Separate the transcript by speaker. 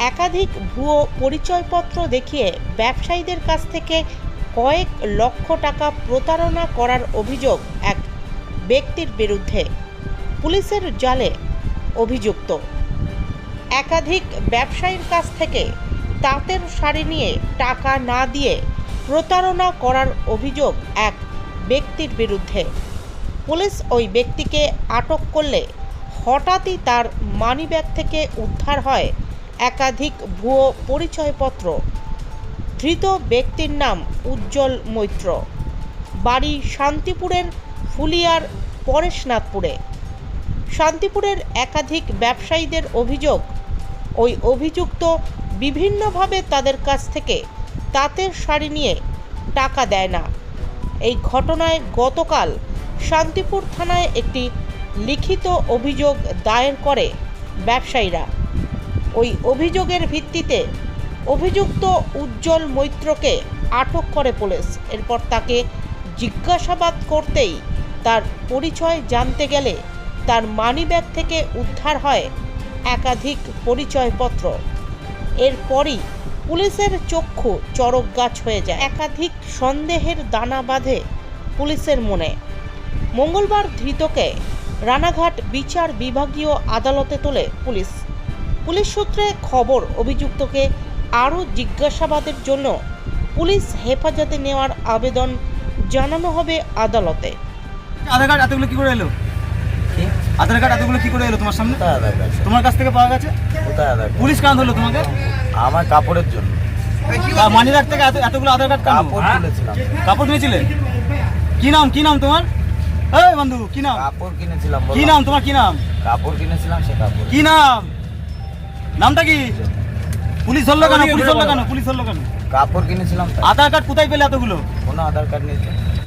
Speaker 1: একাধিক ভুয়ো পরিচয়পত্র দেখিয়ে ব্যবসায়ীদের কাছ থেকে কয়েক লক্ষ টাকা প্রতারণা করার অভিযোগ এক ব্যক্তির বিরুদ্ধে। পুলিশের জালে অভিযুক্ত। একাধিক ব্যবসায়ীর কাছ থেকে তাঁতের শাড়ি নিয়ে টাকা না দিয়ে প্রতারণা করার অভিযোগ এক ব্যক্তির বিরুদ্ধে। পুলিশ ওই ব্যক্তিকে আটক করলে হঠাৎই তার মানিব্যাগ থেকে উদ্ধার হয় একাধিক ভুয়ো পরিচয়পত্র। ধৃত ব্যক্তির নাম উজ্জ্বল মৈত্র। বাড়ি শান্তিপুরের ফুলিয়ার পরেশনাথপুরে। শান্তিপুরের একাধিক ব্যবসায়ীদের অভিযোগ, ওই অভিযুক্ত বিভিন্নভাবে তাদের কাছ থেকে তাঁতের শাড়ি নিয়ে টাকা দেয় না। এই ঘটনায় গতকাল শান্তিপুর থানায় একটি লিখিত অভিযোগ দায়ের করে ব্যবসায়ীরা। ওই অভিযোগের ভিত্তিতে অভিযুক্ত উজ্জ্বল মৈত্রকে আটক করে পুলিশ। এরপর তাকে জিজ্ঞাসাবাদ করতেই তার পরিচয় জানতে গেলে তার মানিব্যাগ থেকে উদ্ধার হয় একাধিক পরিচয়পত্র। এরপরই পুলিশের চক্ষু চরক গাছ হয়ে যায়। একাধিক সন্দেহের দানা বাঁধে পুলিশের মনে। মঙ্গলবার ধৃতকে রানাঘাট বিচার বিভাগীয় আদালতে তোলে পুলিশ। পুলিশ সূত্রে খবর অভিযুক্তকে আরও জিজ্ঞাসাবাদের জন্য পুলিশ হেফাজতে নেওয়ার আবেদন জানানো হবে আদালতে।
Speaker 2: আধার কার্ড এতগুলো কি করে এলো? আধার কার্ড এতগুলো কি করে এলো তোমার সামনে?
Speaker 3: আধার কার্ড?
Speaker 2: তোমার কাছ থেকে পাওয়া গেছে?
Speaker 3: কোথায় আধার কার্ড?
Speaker 2: পুলিশ কেন ধরলো তোমাকে?
Speaker 3: আমার কাপড়ের জন্য।
Speaker 2: মানি রাখ থেকে এত- এতগুলো আধার কার্ড
Speaker 3: কাপড় তুলেছিলাম
Speaker 2: কাপড় কিনেছিলে? কি নাম কি নাম তোমার? এই বন্ধু কি নাম?
Speaker 3: কাপড় কিনেছিলাম
Speaker 2: কি নাম তোমার? কি নাম?
Speaker 3: কাপড় কিনেছিলাম সে কাপড়।
Speaker 2: কি নাম? নামটা কি? পুলিশ ধরলো কেন? পুলিশ ধরলো কেন? পুলিশ ধরলো কেন?
Speaker 3: কাপড় কিনেছিলাম
Speaker 2: আধার কার্ড কোথায় পেলে এতগুলো?
Speaker 3: কোনো আধার কার্ড নিয়েছে